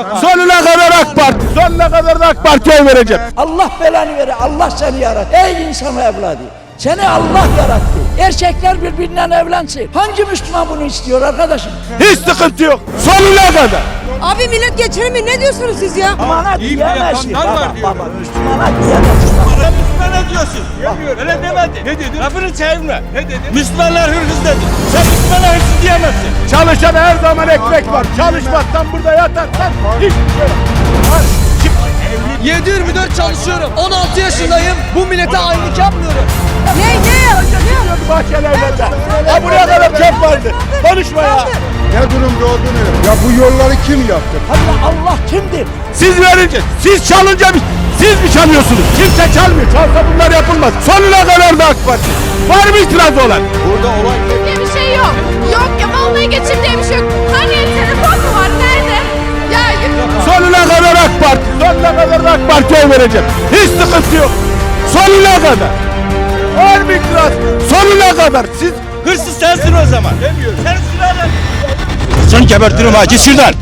Sonuna kadar AK Parti. Sonuna kadar da AK Parti'ye vereceğim. Allah belanı vere. Allah seni yarattı. Ey insan evladı. Seni Allah yarattı. Erkekler birbirinden evlensin. Hangi Müslüman bunu istiyor arkadaşım? Hiç sıkıntı yok. Sonuna kadar. Abi millet geçer mi? Ne diyorsunuz siz ya? Bir diyemezsin. Baba, baba, Müslümana diyemezsin. Sen Müslüman ne diyorsun? Öyle demedin. Ne dedin? Lafını çevirme. Ne dedin? Müslümanlar hırsız dedin. Sen Müslümana hırsız diyemezsin. Çalışana her zaman ekmek var. Çalışmazsan burada yatarsan hiçbir şey yok. 7-24 çalışıyorum. 16 yaşındayım. Bu millete aynılık yapmıyorum. Ne ne? Ne? Bahçelerde. Ya buraya kadar çöp vardı. Konuşma ya. Ne durumda olduğunu ya bu yolları kim yaptı? Allah Allah kimdir? Siz verince, siz çalınca biz, siz mi çalıyorsunuz? Kimse çalmıyor. Çalsa bunlar yapılmaz. Sonuna kadar da AK Parti. Var mı itiraz olan? diye bir şey yok. Yok ya vallahi geçim diye bir şey yok. Hani telefon mu var? Nerede? Ya Sonuna kadar AK Parti. Sonuna kadar da AK Parti'ye vereceğim. Hiç sıkıntı yok. Sonuna kadar. Var mı itiraz? Sonuna kadar. Siz Hırsız sensin o zaman. Demiyorum. Sen sülalen. Seni gebertirim ha. Git şuradan.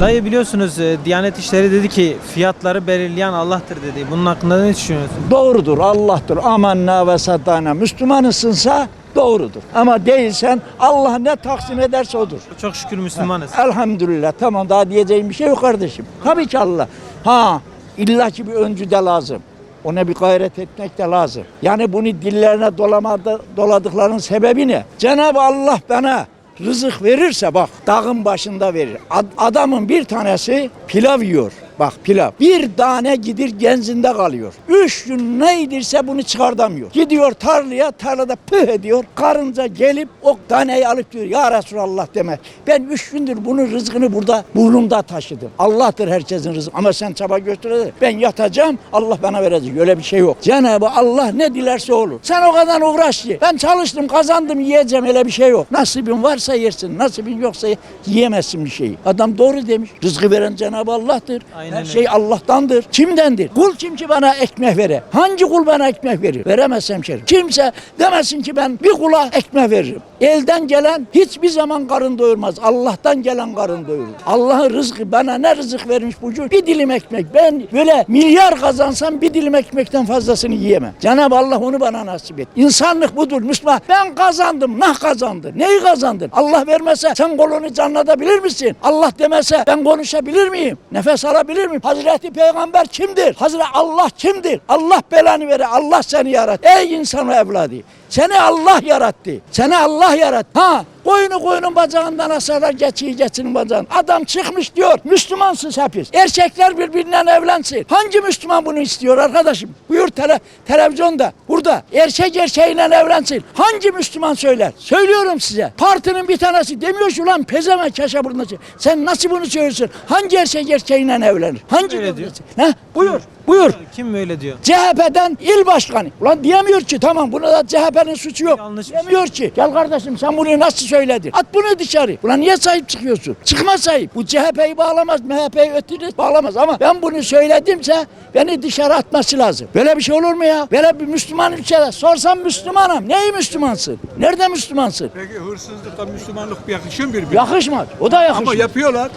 Dayı biliyorsunuz e, Diyanet İşleri dedi ki fiyatları belirleyen Allah'tır dedi. Bunun hakkında ne düşünüyorsun? Doğrudur Allah'tır. Amanna ve saddana. Müslümanısınsa doğrudur. Ama değilsen Allah ne taksim ederse odur. Çok şükür Müslümanız. Elhamdülillah tamam daha diyeceğim bir şey yok kardeşim. Tabii ki Allah. Ha illaki bir öncü de lazım. Ona bir gayret etmek de lazım. Yani bunu dillerine dolamadı, doladıklarının sebebi ne? Cenab-ı Allah bana rızık verirse bak dağın başında verir. Ad- adamın bir tanesi pilav yiyor. Bak pilav. Bir tane gidir genzinde kalıyor. Üç gün ne yedirse bunu çıkartamıyor. Gidiyor tarlaya, tarlada püh ediyor. Karınca gelip o taneyi alıp diyor. Ya Resulallah demek. Ben üç gündür bunun rızkını burada burnumda taşıdım. Allah'tır herkesin rızkı. Ama sen çaba göster. Ben yatacağım, Allah bana verecek. Öyle bir şey yok. Cenab-ı Allah ne dilerse olur. Sen o kadar uğraş ye. Ben çalıştım, kazandım, yiyeceğim. Öyle bir şey yok. Nasibin varsa yersin. Nasibin yoksa yiyemezsin bir şeyi. Adam doğru demiş. Rızkı veren Cenab-ı Allah'tır. Aynen Her öyle. şey Allah'tandır. Kimdendir? Kul kim ki bana ekmek verir? Hangi kul bana ekmek verir? Veremez hemşerim. Kimse demesin ki ben bir kula ekmek veririm. Elden gelen hiçbir zaman karın doyurmaz. Allah'tan gelen karın doyurur. Allah'ın rızkı bana ne rızık vermiş bucu? Bir dilim ekmek. Ben böyle milyar kazansam bir dilim ekmekten fazlasını yiyemem. Cenab-ı Allah onu bana nasip et. İnsanlık budur Müslüman. Ben kazandım. Nah kazandı. Neyi kazandın? Allah vermese sen kolunu canlatabilir misin? Allah demese ben konuşabilir miyim? Nefes alabilir miyim? Hazreti Peygamber kimdir? Hazreti Allah kimdir? Allah belanı verir. Allah seni yarattı. Ey insan evladı. Seni Allah yarattı. Seni Allah yarattı. Ha Koyunu koyunun bacağından asarlar geçiyi geçinin bacağından. Adam çıkmış diyor. Müslümansınız hepiniz. Erkekler birbirinden evlensin. Hangi Müslüman bunu istiyor arkadaşım? Buyur tele, televizyonda. Burada. Erkek erkeğiyle evlensin. Hangi Müslüman söyler? Söylüyorum size. Partinin bir tanesi demiyor ki ulan pezevenk keşe burnası. Sen nasıl bunu söylüyorsun? Hangi erkek erkeğiyle evlenir? Hangi Öyle diyor. Ha? Buyur. Buyur. Kim böyle diyor? CHP'den il başkanı. Ulan diyemiyor ki tamam buna da CHP'nin suçu yok. Yanlış bir şey. diyemiyor ki. Gel kardeşim sen bunu nasıl söyledin? At bunu dışarı. Ulan niye sahip çıkıyorsun? Çıkma sahip. Bu CHP'yi bağlamaz, MHP'yi ötürü bağlamaz ama ben bunu söyledimse beni dışarı atması lazım. Böyle bir şey olur mu ya? Böyle bir Müslüman ülkede sorsam Müslümanım. Neyi Müslümansın? Nerede Müslümansın? Peki hırsızlıkla Müslümanlık yakışıyor mu birbirine? Yakışmaz. O da yakışmaz. Ama yapıyorlar.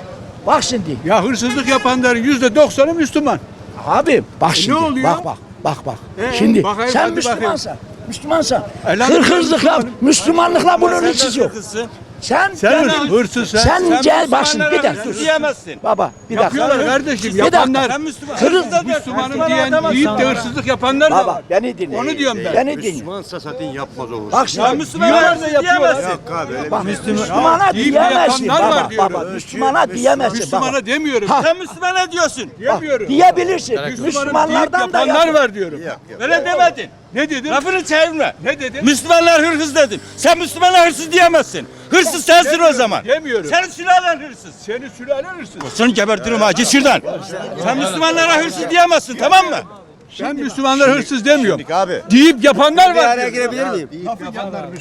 Bak şimdi. Ya hırsızlık yapanların yüzde doksanı Müslüman. Abi bak şimdi. oluyor? Bak bak. Bak bak. Ee, şimdi bakayım, sen Müslümansan. Müslümansan. Elhamdülillah Hırhızlıkla, Müslümanım. Müslümanlıkla bunun ilgisi yok. Sen Sen ben- hırsız sen. Sen gel bak şimdi bir dakika. hırsız diyemezsin. Baba bir dakika. Yapıyorlar kardeşim Bir yapanlar. Sen Müslüman. Hırsız- Müslümanım diyen yiyip de hırsızlık yapanlar da Baba var. beni dinle. Onu diyorum ben. Beni dinle. Müslümansa zaten yapmaz olur. Bak şimdi. Müslümanlar da yapıyorlar. Yok abi Bak şey. Müslümana diyemezsin yapanlar var baba. diyorum. Baba Müslümana diyemezsin baba. Müslümana demiyorum. Sen Müslümana diyorsun. Diyemiyorum. diyebilirsin. Müslümanlardan da yapanlar yap. var diyorum. Öyle demedin. Ne dedin? Lafını çevirme. Ne dedin? Müslümanlar hırsız dedin. Sen Müslümana hırsız diyemezsin. Hırsız sensin o demiyorum, zaman. demiyorum. Senin sülalen hırsız. Senin sülalen hırsız. Seni gebertirim ha. Git şuradan. Sen Müslümanlara hırsız diyemezsin tamam mı? Ben Müslümanlar hırsız demiyorum. Abi. Deyip yapanlar Bir var. araya girebilir miyim?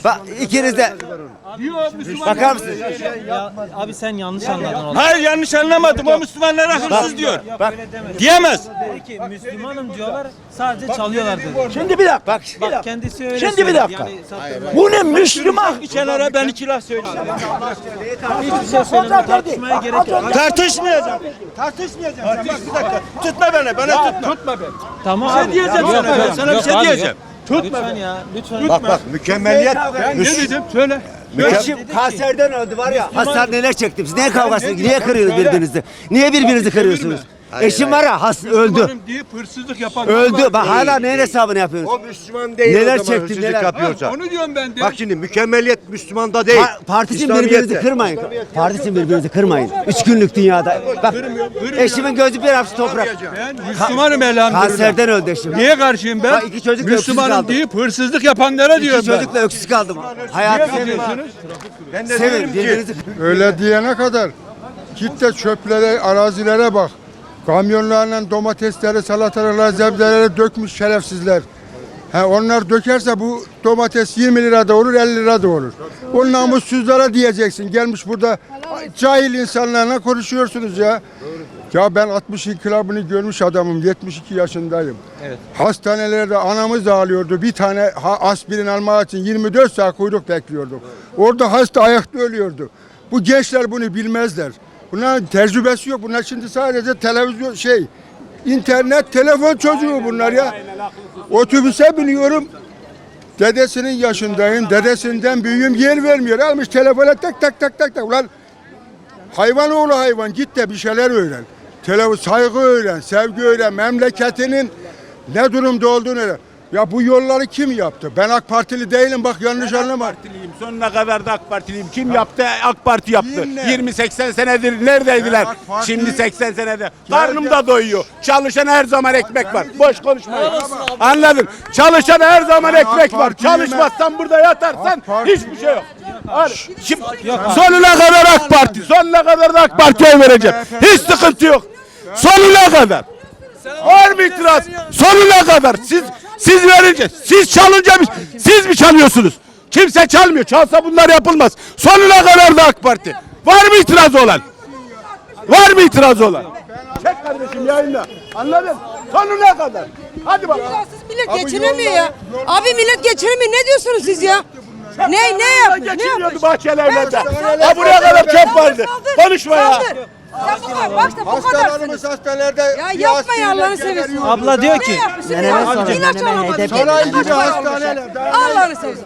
Bak ikiniz de Bakar mısın? Ya, abi sen yanlış anladın oğlum. Hayır yanlış anlamadım. O Müslümanlara hırsız diyor. Bak. Diyemez. Dedi ki Müslümanım diyorlar sadece çalıyorlar dedi. Şimdi bir dakika. Bak, bir Bak dakika. kendisi öyle Şimdi bir dakika. Yani satın- Bu ne Müslüman? Bir kenara ben iki laf söyleyeyim. hiçbir şey söyleme tartışmaya gerek yok. Tartışmayacağım. Tartışmayacağım. Bak bir dakika. Tutma beni. Bana tutma. Tutma beni. Tamam Bir abi. şey diyeceğim sana. Ben sana bir şey diyeceğim. Yok. Lütfen ya. Lütfen. Bak bak mükemmeliyet. Müs- Söyle. Eşim kanserden öldü var ya. Hastaneler çektim. Siz niye kavgasını? Niye kırıyorsunuz birbirinizi? Niye birbirinizi kırıyorsunuz? Eşim var ya has öldü. deyip hırsızlık yapan Öldü. Bak hala neyin hesabını yapıyorsunuz? O Müslüman değil Neler o zaman çekti, hırsızlık neler. yapıyorsa. Onu diyorum ben de. Bak şimdi mükemmeliyet Müslümanda değil. Pa- Partisin İslamiyet'te. birbirinizi kırmayın. Partisin birbirinizi kırmayın. Üç günlük dünyada. Bak eşimin gözü bir hapsi toprak. Ben Müslümanım elhamdülillah. Kanserden öldü eşim. Niye karşıyım ben? Bak iki çocuk da öksüz Müslümanım kaldı. deyip hırsızlık yapanlara İki diyorum ben. çocukla öksüz kaldım. Hayatı sevin. Ben de Sevin diyorum ki birbirinizi. Öyle diyene kadar git de çöplere, arazilere bak. Kamyonlarla domatesleri, salataları, zebzeleri dökmüş şerefsizler. Ha, onlar dökerse bu domates 20 lira da olur, 50 lira da olur. O namussuzlara diyeceksin. Gelmiş burada cahil insanlarla konuşuyorsunuz ya. Ya ben 62 kilabını görmüş adamım. 72 yaşındayım. Hastanelerde anamız ağlıyordu. Bir tane aspirin almak için 24 saat kuyruk bekliyorduk. Orada hasta ayakta ölüyordu. Bu gençler bunu bilmezler. Bunların tecrübesi yok. Bunlar şimdi sadece televizyon şey internet telefon çocuğu bunlar ya. Otobüse biniyorum. Dedesinin yaşındayım. Dedesinden büyüğüm yer vermiyor. Almış telefona tak tak tak tak tak. Ulan Hayvan oğlu hayvan git de bir şeyler öğren. Tele saygı öğren, sevgi öğren, memleketinin ne durumda olduğunu öğren. Ya bu yolları kim yaptı? Ben AK Partili değilim bak yanlış anlama. Partiliyim. Sonuna kadar da AK Partiliyim. Kim yaptı? AK Parti yaptı. Yine. 20-80 senedir neredeydiler? Ben AK Parti- Şimdi 80 senede. Karnım da doyuyor. Çalışan her zaman ekmek var. Boş konuşmayın. Anladın? Çalışan her zaman Ben ekmek AK var. Ben. Çalışmazsan burada yatarsan AK hiçbir şey yok. Şimdi sonuna kadar AK Parti. Sonuna kadar da AK Parti'ye vereceğim. Hiç sıkıntı yok. Sonuna kadar. Var mı itiraz? Sonuna kadar. Siz siz verince, siz çalınca biz, siz mi çalıyorsunuz? Kimse çalmıyor. Çalsa bunlar yapılmaz. Sonuna kadar da AK Parti. Var mı itiraz olan? Var mı itiraz olan? Çek kardeşim yayınla. Anladın? Sonuna kadar. Hadi bakalım. Siz millet geçinemiyor ya. Abi millet geçinemiyor. Ne diyorsunuz siz ya? Ne ne yapmış? Ne Geçiniyordu yapmış? bahçelerde. Saldır, Ha buraya kadar çöp vardı. Konuşma ya. Sen bu kadar, bak da bu. Hastalarımız hastanelerde Ya yapma ya Allah'ını seversin. Abla diyor Ne ki ya? sorun, İlaç neneme alamadın. HDP. Saray gibi hastaneler, Allah'ını seversin.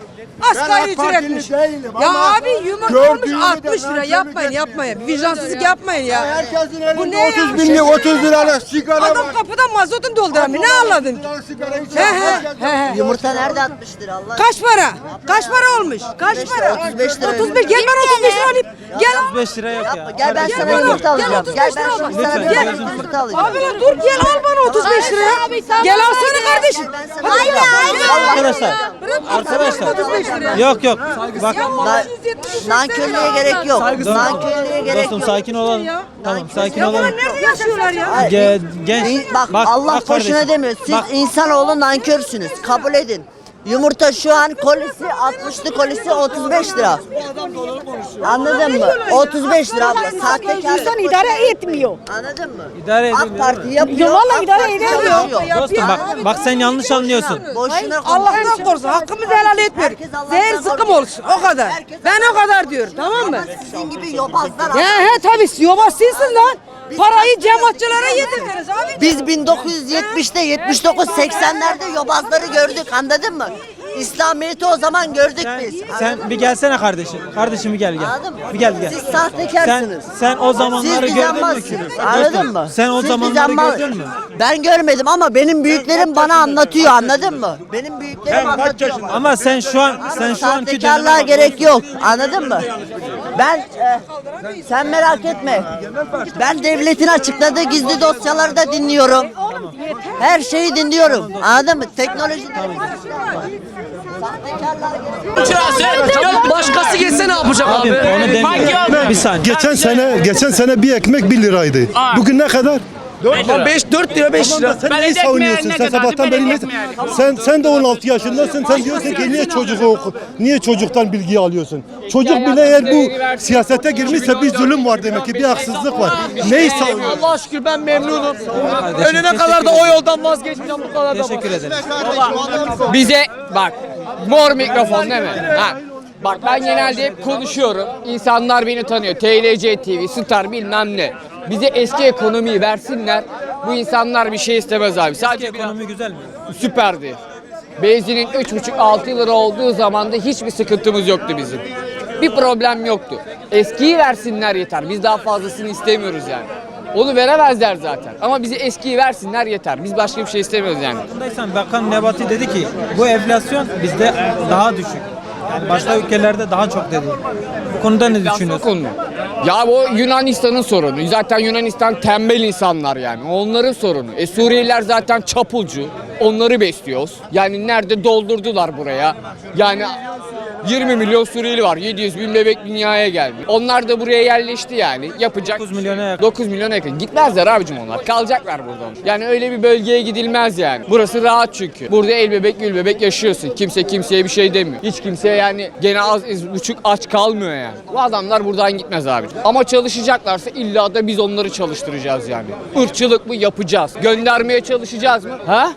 Asgari Partili ücretmiş. değilim Ya ama abi yumurta gördüğümü olmuş de 60 lira. Yapmayın yapmayın. Vicdansızlık yapmayın ya. Herkesin Bu elinde ne 30 ya? binlik 30 liralık sigara Adam var. kapıdan mazotun dolduramıyor. Ne anladın? Sigara He he herkes- he he. Yumurta nerede 60 lira Allah Kaç para? Kaç para olmuş? Kaç para? 35 lira. 35 gel ben 35 lira alayım. Gel al. 5 lira yok ya. Gel ben Gel sana bana, yumurta gel alacağım. 35 Gel lira ben al. şimdi Lütfen, sana gel. bir yumurta alacağım. Abi lan dur gel al bana 35 lira. Gel alsana kardeşim. Haydi haydi. Arkadaşlar. Arkadaşlar. 35 lira. Yok yok. Bak Na- Nankörlüğe gerek yok. Nankörlüğe gerek dostum yok. sakin olalım. Tamam sakin olalım. nerede yaşıyorlar ya? Ge- genç. İn- Bak, Allah bak boşuna kardeşim. demiyor. Siz Bak, insanoğlu nankörsünüz. Kabul edin. Yumurta şu an kolisi 60'lı kolisi 35 lira. Anladın mı? 35 lira abla. Sahtekar. İnsan idare etmiyor. Anladın mı? idare AK edin. Parti yapıyor. Vallahi AK idare Parti edemiyor. Dostum bak bak sen yanlış anlıyorsun. Boşuna Allah'tan konuşuyor. korusun. Hakkımızı helal etmiyor. Herkes Allah'tan Zehir sıkım korkuyor. olsun. O kadar. Herkes Ben o kadar diyorum. Tamam mı? Sizin gibi yobazlar. Ya he tabii yobaz sizsin lan. Parayı cemaatçılara yedirdiniz abi. Biz 1970'te 79 80'lerde yobazları gördük anladın mı? İslamiyet'i o zaman gördük Sen, biz. sen bir gelsene kardeşim. Kardeşim bir gel gel. Anladın mı? Bir gel gel. Siz Sen, sahtekarsınız. sen o zamanları Siz gördün mü ki? Anladın mı? Sen o Siz zamanları düzenbaz- gördün mü? Ben görmedim ama benim büyüklerim bana anlatıyor anladın mı? Benim büyüklerim anlatıyor. Ama sen şu an sen şu anki Sahtekarlığa döneme gerek yok. Anladın mı? Ben e, sen merak etme. Ben devletin açıkladığı gizli dosyaları da dinliyorum. Her şeyi dinliyorum. Anladın mı? Teknoloji Başkası geçse ne yapacak Abi onu demiyorum. Bir saniye. Geçen sene geçen sene bir ekmek 1 liraydı. Bugün ne kadar? Ama 5 4 lira 5 lira. Sen neyi savunuyorsun? Sen sabahtan beri ne? Sen sen de 16 yaşındasın. Sen diyorsun ki niye çocuğu oku? Niye çocuktan bilgi alıyorsun? Çocuk bile eğer bu siyasete girmişse bir zulüm var demek ki bir haksızlık var. Neyi savunuyorsun? Allah şükür ben memnunum. Ölene kadar da o yoldan vazgeçmeyeceğim bu kadar da. Teşekkür ederim. Bize bak mor mikrofon değil mi? Ha. Bak ben genelde hep konuşuyorum. İnsanlar beni tanıyor. TLC TV, Star bilmem ne. Bize eski ekonomiyi versinler. Bu insanlar bir şey istemez abi. Sadece Ekonomi güzel mi? süperdi. Benzinin 3,5-6 lira olduğu zaman da hiçbir sıkıntımız yoktu bizim. Bir problem yoktu. Eskiyi versinler yeter. Biz daha fazlasını istemiyoruz yani. Onu veremezler zaten. Ama bize eskiyi versinler yeter. Biz başka bir şey istemiyoruz yani. Farkındaysan Bakan Nebati dedi ki bu enflasyon bizde daha düşük. Yani başka ülkelerde daha çok dedi. Bu konuda ne düşünüyorsun? Konu. Ya o Yunanistan'ın sorunu. Zaten Yunanistan tembel insanlar yani. Onların sorunu. E Suriyeliler zaten çapulcu. Onları besliyoruz. Yani nerede doldurdular buraya. Yani 20 milyon Suriyeli var. 700 bin bebek dünyaya geldi. Onlar da buraya yerleşti yani. Yapacak 9 milyona yakın. 9 milyona yakın. Gitmezler abicim onlar. Kalacaklar burada. Yani öyle bir bölgeye gidilmez yani. Burası rahat çünkü. Burada el bebek gül bebek yaşıyorsun. Kimse kimseye bir şey demiyor. Hiç kimse yani gene az buçuk aç kalmıyor yani. Bu adamlar buradan gitmez abi. Ama çalışacaklarsa illa da biz onları çalıştıracağız yani. Irkçılık mı yapacağız? Göndermeye çalışacağız mı? Ha?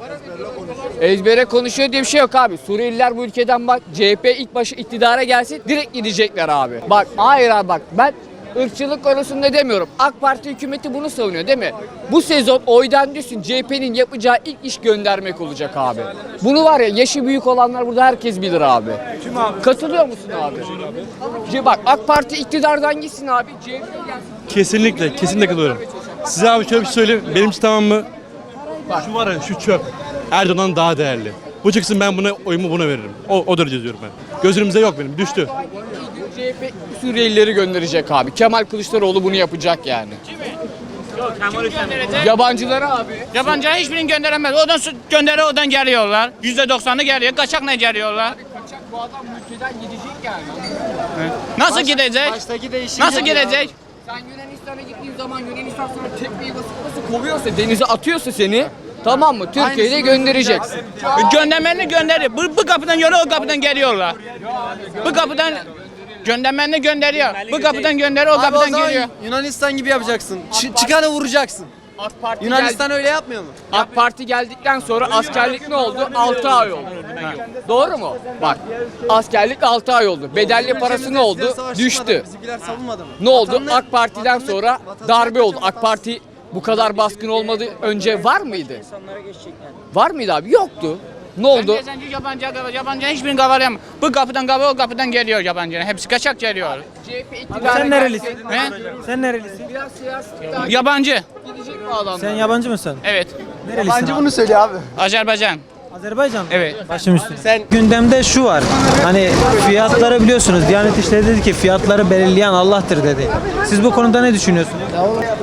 Ezbere konuşuyor diye bir şey yok abi. Suriyeliler bu ülkeden bak CHP ilk başı iktidara gelsin direkt gidecekler abi. Bak hayır abi bak ben ırkçılık konusunda demiyorum. AK Parti hükümeti bunu savunuyor değil mi? Bu sezon oydan düşsün CHP'nin yapacağı ilk iş göndermek olacak abi. Bunu var ya yaşı büyük olanlar burada herkes bilir abi. Kim abi? Katılıyor musun abi? Ce- Bak AK Parti iktidardan gitsin abi. CHP gelsin. Kesinlikle, kesinlikle katılıyorum. Size abi şöyle bir şey söyleyeyim. Benim için tamam mı? Şu var ya, şu çöp. Erdoğan'dan daha değerli. Bu çıksın ben buna oyumu buna veririm. O, o derece diyorum ben. Gözümüzde yok benim, düştü. CHP Suriyelileri gönderecek abi. Kemal Kılıçdaroğlu bunu yapacak yani. Yabancıları abi. Yabancıya hiçbirini gönderemez. Odan su- gönderi odan geliyorlar. Yüzde doksanı geliyor. Kaçakla geliyorlar. Kaçak bu adam ülkeden gidecek yani. Nasıl gidecek? Nasıl gidecek? Sen Yunanistan'a gittiğin zaman Yunanistan sana tekmeyi basıp basıp kovuyorsa, denize atıyorsa seni tamam mı? Türkiye'de göndereceksin. Göndermeni gönderiyor. Bu, bu kapıdan yolu o kapıdan geliyorlar. Bu kapıdan göndermeni gönderiyor. Bu kapıdan gönderiyor o Abi o kapıdan zaman geliyor. Yunanistan gibi yapacaksın. Ç- çıkanı vuracaksın. AK Parti Yunanistan öyle yapmıyor mu? AK Parti geldikten sonra askerlik ne oldu? 6 ay oldu. Doğru mu? Bak askerlik 6 ay oldu. Bedelli parası ne oldu? Düştü. Bizimkiler savunmadı mı? Ne oldu? AK Parti'den sonra darbe oldu. AK Parti bu kadar baskın olmadı önce var mıydı? Var mıydı abi? Yoktu. Ne oldu? Yabancı, yabancı, yabancı hiçbirini kavarlayamam. Bu kapıdan kavga o kapıdan geliyor yabancı. Hepsi kaçak geliyor. Sen nerelisin? He? Sen nerelisin? Biraz siyasi Yabancı. gidecek bu adamlar. Sen yabancı mısın? Evet. Nerelisin? abi? bunu söyle abi. Azerbaycan. Azerbaycan. Evet. Başım üstüne. Sen gündemde şu var. Hani fiyatları biliyorsunuz. Diyanet İşleri dedi ki fiyatları belirleyen Allah'tır dedi. Siz bu konuda ne düşünüyorsunuz?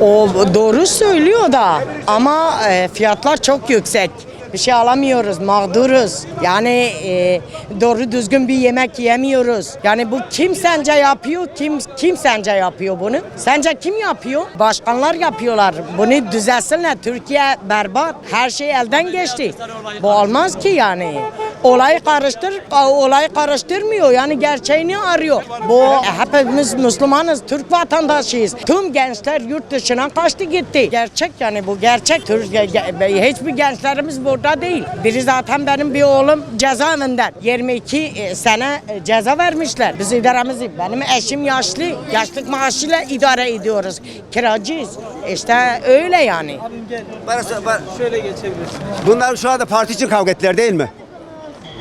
O doğru söylüyor da ama e, fiyatlar çok yüksek. Bir şey alamıyoruz, mağduruz. Yani e, doğru düzgün bir yemek yemiyoruz. Yani bu kim sence yapıyor? Kim kim sence yapıyor bunu? Sence kim yapıyor? Başkanlar yapıyorlar. Bunu düzelsinler. Türkiye berbat. Her şey elden geçti. Bu olmaz ki yani. Olayı karıştır, olayı karıştırmıyor. Yani gerçeğini arıyor. Bu e, hepimiz Müslümanız, Türk vatandaşıyız. Tüm gençler yurt dışına kaçtı gitti. Gerçek yani bu gerçek. Hiçbir gençlerimiz burada değil. Biri zaten benim bir oğlum cezaevinden. 22 e, sene e, ceza vermişler. Biz idaremizi, benim eşim yaşlı, yaşlık maaşıyla idare ediyoruz. Kiracıyız. İşte öyle yani. Bana, bana, Şöyle geçebilirsin. bunlar şu anda parti için kavga ettiler değil mi?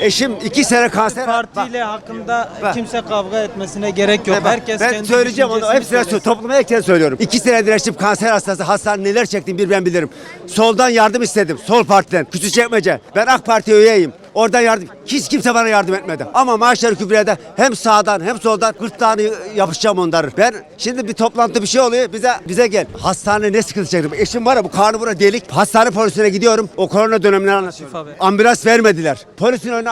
Eşim iki sene kanser... Partiyle hakkında Bak. kimse kavga etmesine gerek yok. Bak, ben Herkes kendi söyleyeceğim onu. Hepsine söylesin. söylüyorum. Topluma herkese söylüyorum. İki senedir eşim kanser hastası. Hastane neler çektim bir ben bilirim. Soldan yardım istedim. Sol partiden. Küçükçekmece. Ben AK Parti üyeyim. Oradan yardım. Hiç kimse bana yardım etmedi. Ama maaşları kübrede hem sağdan hem soldan gırtlağını yapışacağım onların. Ben şimdi bir toplantı bir şey oluyor. Bize bize gel. Hastane ne sıkıntı çektim. Eşim var ya bu karnı bura delik. Hastane polisine gidiyorum. O korona dönemini anlatıyor. Şifa ver. Ambulans vermediler. Polisin önüne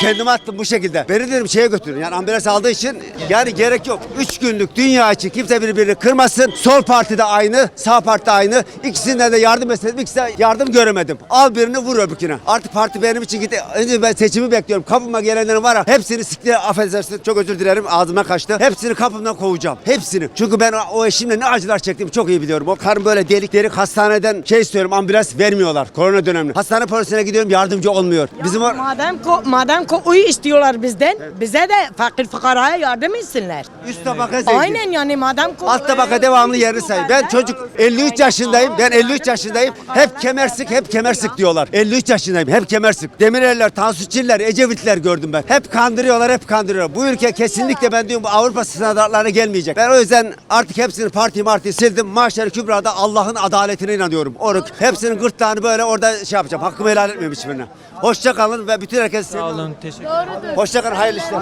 kendime attım bu şekilde. Beni dedim şeye götürün. Yani ambulans aldığı için yani gerek yok. Üç günlük dünya için kimse birbirini kırmasın. Sol partide aynı, sağ partide aynı. İkisinden de yardım istedim. İkisine yardım göremedim. Al birini vur öbürküne. Artık parti benim için gitti. Önce ben seçimi bekliyorum. Kapıma gelenlerin var ya hepsini siktir affedersiniz çok özür dilerim ağzıma kaçtı. Hepsini kapımdan kovacağım. Hepsini. Çünkü ben o eşimle ne acılar çektiğimi çok iyi biliyorum. O karım böyle delik delik hastaneden şey istiyorum ambulans vermiyorlar korona döneminde. Hastane polisine gidiyorum yardımcı olmuyor. Bizim o Madem ko, madem ko oy istiyorlar bizden, bize de fakir fukaraya yardım etsinler. üst tabaka zengin. Aynen yani madem ko, Alt tabaka devamlı yerini say. Ben çocuk 53 yaşındayım. Ben 53 yaşındayım. Hep kemer sık, hep kemer sık diyorlar. 53 yaşındayım. Hep kemer sık. Demirerler, Tansu Çiller, Ecevitler gördüm ben. Hep kandırıyorlar, hep kandırıyorlar. Bu ülke kesinlikle ben diyorum bu Avrupa standartlarına gelmeyecek. Ben o yüzden artık hepsini parti marti sildim. Mahşer Kübra'da Allah'ın adaletine inanıyorum. Oruk hepsinin gırtlağını böyle orada şey yapacağım. Hakkımı helal etmiyorum hiçbirine. Hoşça kalın ve bütün herkes Sağ olun. Teşekkür Hoşça kalın, hayırlı işler.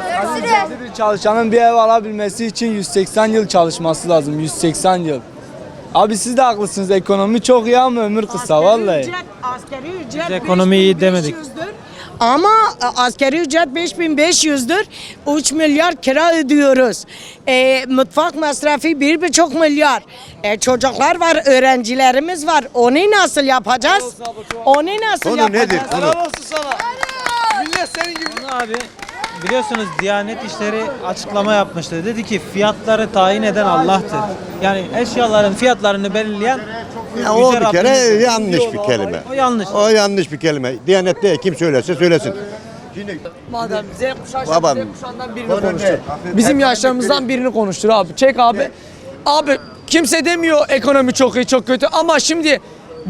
Bir çalışanın bir ev alabilmesi için 180 yıl çalışması lazım. 180 yıl. Abi siz de haklısınız. Ekonomi çok iyi ama ömür kısa vallahi. Ücret, askeri ücret Biz ekonomi iyi demedik. 5500'dür. Ama e, askeri ücret 5500'dür. 3 milyar kira ödüyoruz. E, mutfak masrafı 1,5 milyar. E, çocuklar var, öğrencilerimiz var. Onu nasıl yapacağız? Onu nasıl Konu yapacağız? nedir? Konu. Helal olsun sana. Millet senin gibi. Bunu abi biliyorsunuz Diyanet İşleri açıklama yapmıştı. Dedi ki fiyatları tayin eden Allah'tır. Yani eşyaların fiyatlarını belirleyen Ya o Yüce bir kere Rabbimiz. yanlış bir kelime. O yanlış. O yanlış bir kelime. Diyanette kim söylerse söylesin. Madem Z kuşağı Babam. Z kuşağından birini konuştur. Bizim yaşlarımızdan birini konuştur abi. Çek abi. Abi kimse demiyor ekonomi çok iyi çok kötü ama şimdi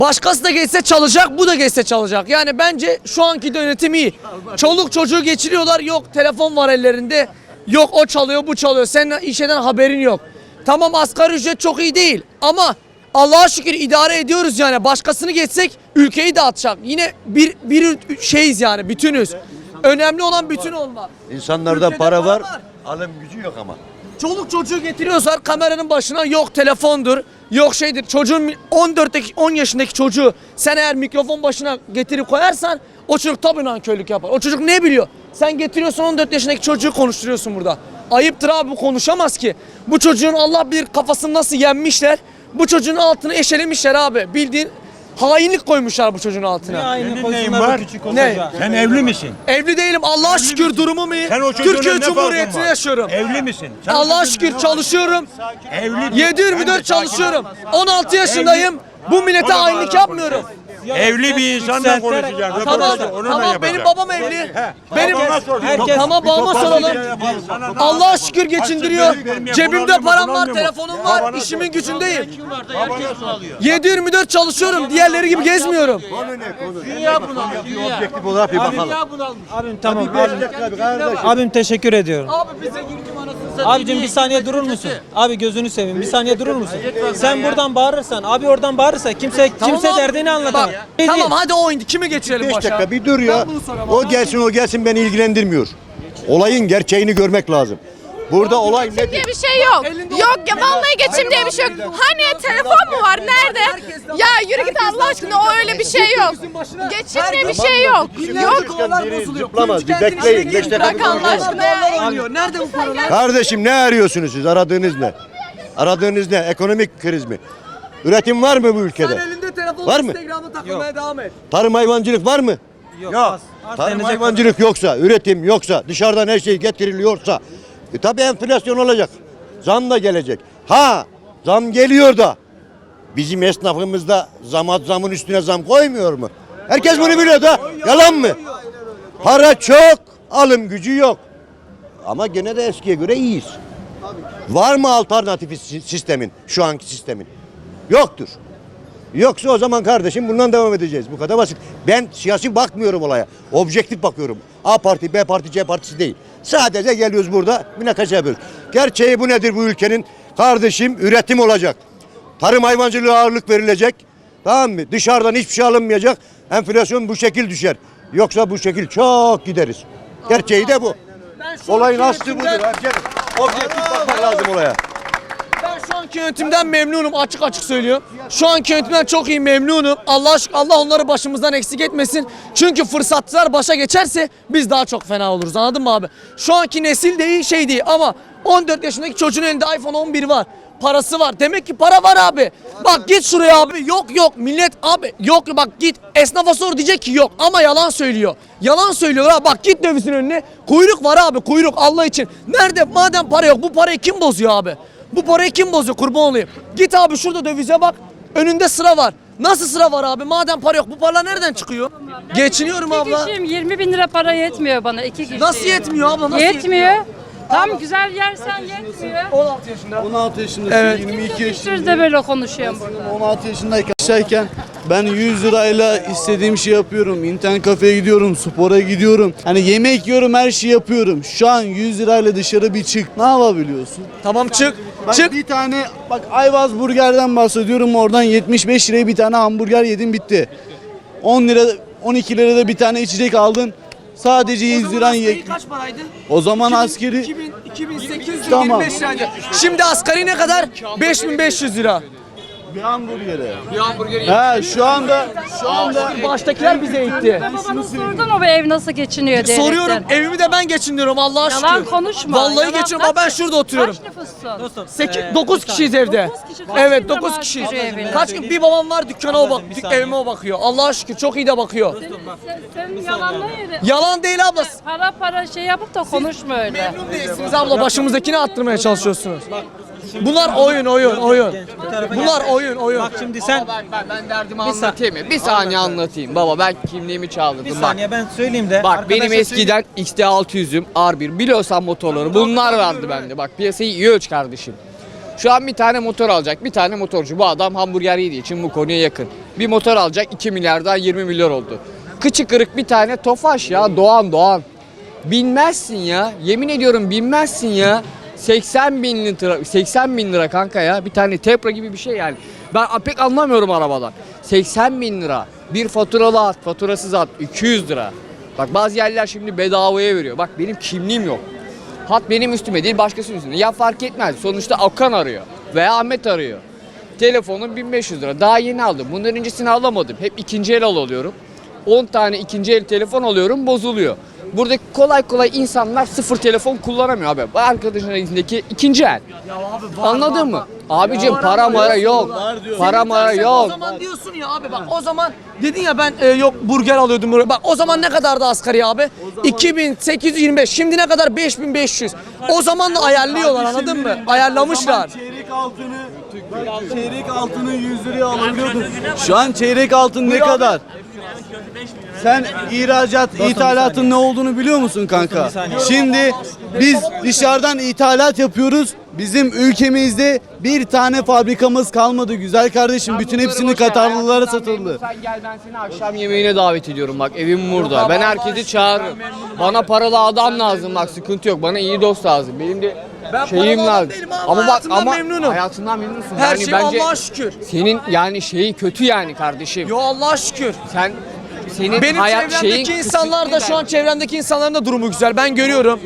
başkası da geçse çalışacak bu da geçse çalışacak. Yani bence şu anki de yönetim iyi. Çoluk çocuğu geçiriyorlar yok telefon var ellerinde. Yok o çalıyor bu çalıyor senin işeden haberin yok. Tamam asgari ücret çok iyi değil ama Allah'a şükür idare ediyoruz yani. Başkasını geçsek ülkeyi dağıtacak. Yine bir bir şeyiz yani bütünüz. Önemli olan bütün olmak. İnsanlarda Ülkede para var. alım gücü yok ama. Çoluk çocuğu getiriyorlar kameranın başına yok telefondur, yok şeydir. Çocuğun 14'teki 10 yaşındaki çocuğu sen eğer mikrofon başına getirip koyarsan o çocuk tabii nankörlük yapar. O çocuk ne biliyor? Sen getiriyorsun 14 yaşındaki çocuğu konuşturuyorsun burada. Ayıptır abi bu konuşamaz ki. Bu çocuğun Allah bilir kafasını nasıl yenmişler. Bu çocuğun altını eşelemişler abi. Bildiğin hainlik koymuşlar bu çocuğun altına. Ne aynı koysunlar bu küçük o Ne? Sen evli misin? Evli değilim Allah'a şükür durumum iyi. Sen o çocuğuna Türkiye Cumhuriyeti'nde var? yaşıyorum. Evli misin? Sen Allah'a şükür çocuğun- çalışıyorum. Evli 7-24 çalışıyorum. 16 yaşındayım. Bu millete hainlik yapmıyorum. Evli bir insanla konuşacaksın. Tamam, Röportajı onunla tamam benim babam evli. Benim Babana sor. Herkes- tamam babama soralım. Allah'a şükür geçindiriyor. Benim- Cebimde param bunu var, mu? telefonum var, Babana işimin gücündeyim. 7-24 çalışıyorum. Diğerleri gibi gezmiyorum. Objektif olarak bir bakalım. Abim tamam abim. Abim teşekkür ediyorum. Abi bize yürüdüm anasını Abicim bir saniye durur musun? Abi gözünü seveyim bir saniye durur musun? Sen buradan bağırırsan abi oradan bağırırsa kimse kimse derdini anlatamaz. Bak, tamam hadi o indi. Kimi geçirelim 5 başa? dakika bir dur ya. Ben bunu soramam. O gelsin o gelsin beni ilgilendirmiyor. Olayın gerçeğini görmek lazım. Burada olay Geçim nedir? diye bir şey yok. Yok ya vallahi geçim diye bir şey yok. Hani telefon mu var? Nerede? Ya yürü git Allah aşkına o öyle bir şey yok. Geçim diye bir şey yok. Yok. Biri zıplamaz. Bir bekleyin. 5 dakika Bırak bir Allah konuşalım. aşkına ya. Nerede bu paralar? Kardeşim ne arıyorsunuz siz? Aradığınız ne? Aradığınız ne? Ekonomik kriz mi? Üretim var mı bu Sen ülkede? elinde telefonla Var mı? Instagram'da takılmaya devam et. Tarım hayvancılık var mı? Yok. Yok. az- az Tarım denecek hayvancılık yoksa, üretim yoksa, dışarıdan her şey getiriliyorsa e tabii enflasyon olacak. Zam da gelecek. Ha zam geliyor da bizim esnafımızda zam zamın üstüne zam koymuyor mu? Herkes bunu biliyor da yalan mı? Para çok, alım gücü yok. Ama gene de eskiye göre iyiyiz. Var mı alternatifi si- sistemin, şu anki sistemin? Yoktur. Yoksa o zaman kardeşim bundan devam edeceğiz. Bu kadar basit. Ben siyasi bakmıyorum olaya. Objektif bakıyorum. A parti, B parti, C partisi değil. Sadece geliyoruz burada münakaşa yapıyoruz. Gerçeği bu nedir bu ülkenin? Kardeşim üretim olacak. Tarım hayvancılığa ağırlık verilecek. Tamam mı? Dışarıdan hiçbir şey alınmayacak. Enflasyon bu şekil düşer. Yoksa bu şekil çok gideriz. Gerçeği de bu. Anki aslı budur. Objektif bakmak lazım olaya. Anki yönetimden memnunum açık açık söylüyorum. Şu anki yönetimden çok iyi memnunum. Allah aşk- Allah onları başımızdan eksik etmesin. Çünkü fırsatçılar başa geçerse biz daha çok fena oluruz. Anladın mı abi? Şu anki nesil değil şey değil ama 14 yaşındaki çocuğun elinde iPhone 11 var. Parası var. Demek ki para var abi. Bak git şuraya abi. Yok yok millet abi. Yok bak git esnafa sor diyecek ki yok ama yalan söylüyor. Yalan söylüyor ha. Bak git dövizin önüne. Kuyruk var abi kuyruk Allah için. Nerede madem para yok bu parayı kim bozuyor abi? Bu parayı kim bozuyor kurban olayım. Git abi şurada dövize bak. Önünde sıra var. Nasıl sıra var abi? Madem para yok bu paralar nereden çıkıyor? Geçiniyorum abla. kişiyim 20 bin lira para yetmiyor bana iki kişi. Nasıl yetmiyor abla? Nasıl Yetmiyor. Tam güzel yersen yetmiyor. 16 yaşında. 16 yaşındasın, Evet. 22 yaşındasın. Sözde böyle konuşuyorum burada. 16 yaşındayken yaşayken ben 100 lirayla istediğim şey yapıyorum. İnternet kafeye gidiyorum, spora gidiyorum. Hani yemek yiyorum, her şeyi yapıyorum. Şu an 100 lirayla dışarı bir çık. Ne yapabiliyorsun? Tamam çık. Bak Çık. bir tane bak Ayvaz Burger'den bahsediyorum. Oradan 75 liraya bir tane hamburger yedim bitti. 10 lira 12 lirada bir tane içecek aldın. Sadece 100 liran ye. kaç paraydı? O zaman askeri 2000, 2825 Tamam. liraydı. Şimdi asgari ne kadar? 5500 lira. Bir hamburgere. Bir hamburger Ha şu anda şu anda Baştakiler bize itti. Babana sordun o ev nasıl geçiniyor diye. Soruyorum evimi de ben geçindiriyorum Allah'a şükür. Yalan konuşma. Vallahi Yalan geçiniyorum. Aa, ben kaç- şurada oturuyorum. Kaç nüfussun? 8 9 kişiyiz evde. Dokuz kişi. Kaç Evet bin lira 9 maaş kişiyiz. veriyor evine? Kaç gün bir babam var dükkana o bak, dük- evime o bakıyor. Allah'a şükür çok iyi de bakıyor. Sen, sen yalanla yere. Yalan değil abla. Para para şey yapıp da konuşma öyle. Memnun değilsiniz abla başımızdakini attırmaya çalışıyorsunuz. Bunlar oyun oyun oyun. Bunlar oyun oyun. Bak şimdi sen Ben, ben, ben derdimi anlatayım mı? Bir saniye anlatayım. Baba ben kimliğimi çaldırdım. bir Bak. saniye ben söyleyeyim de. Bak benim eskiden XT600'üm R1 biliyorsan motorları bunlar vardı bende. Bak piyasayı iyi ölç kardeşim. Şu an bir tane motor alacak. Bir tane motorcu. Bu adam hamburger yediği için bu konuya yakın. Bir motor alacak 2 milyardan 20 milyar oldu. Kıçı kırık bir tane Tofaş ya Doğan Doğan. Binmezsin ya. Yemin ediyorum binmezsin ya. 80 bin lira 80 bin lira kanka ya. Bir tane Tepra gibi bir şey yani. Ben pek anlamıyorum arabadan. 80 bin lira. Bir faturalı at, faturasız at 200 lira. Bak bazı yerler şimdi bedavaya veriyor. Bak benim kimliğim yok. Hat benim üstüme değil başkasının üstüne. Ya fark etmez. Sonuçta Okan arıyor. Veya Ahmet arıyor. Telefonum 1500 lira. Daha yeni aldım. Bundan öncesini alamadım. Hep ikinci el al alıyorum. 10 tane ikinci el telefon alıyorum bozuluyor. Burada kolay kolay insanlar sıfır telefon kullanamıyor abi. Arkadaşın elindeki ikinci el. Anladın mı? Abicim para mara yok. Para mara Sen O yok. zaman diyorsun ya abi bak o zaman dedin ya ben e, yok burger alıyordum. burger. Bak o zaman ne kadardı asgari abi? 2825. Şimdi ne kadar? 5500. O zaman da ayarlıyorlar anladın mı? Ayarlamışlar. Çeyrek altını çeyrek altını 100 liraya alabiliyordun. Şu an çeyrek altın ne kadar? Sen ihracat, ithalatın ne olduğunu biliyor musun kanka? Şimdi biz dışarıdan ithalat yapıyoruz. Bizim ülkemizde bir tane fabrikamız kalmadı güzel kardeşim. Bütün hepsini Katarlılara satıldı. Sen gel ben seni akşam yemeğine davet ediyorum bak evim burada. Ben herkesi çağırırım. Bana paralı adam lazım bak sıkıntı yok. Bana iyi dost lazım. Benim de Ben şeyim lazım. ama hayatımdan memnunum. Hayatından memnunsun. Her yani şey bence Allah'a şükür. senin yani şeyi kötü yani kardeşim. Yo Allah'a şükür. Sen senin Benim hayat şeyin çevremdeki insanlar da şu an çevremdeki insanların da durumu güzel. Ben görüyorum.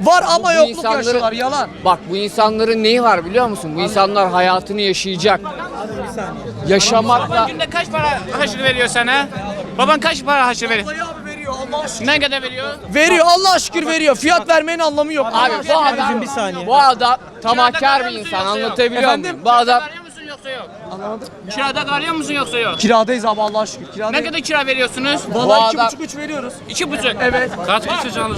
Var ama Bu yokluk insanları- yaşıyorlar yalan. Bak bu insanların neyi var biliyor musun? Bu insanlar hayatını yaşayacak. Yaşamakla Günde kaç para haşır veriyor sana? Baban kaç para haşır veriyor? Ne kadar veriyor? Veriyor Allah'a şükür veriyor. Fiyat vermenin anlamı yok. Abi bu adam bir saniye. Bu adam tamahkar bir insan anlatabiliyor muyum? Bu adam yoksa yok? Anlamadım. Kirada kalıyor musun yoksa yok? Kiradayız abi Allah'a şükür. Kiradayız. Ne kadar kira veriyorsunuz? Vallahi iki buçuk üç veriyoruz. İki buçuk. Evet. Kaç kişi çalışıyor?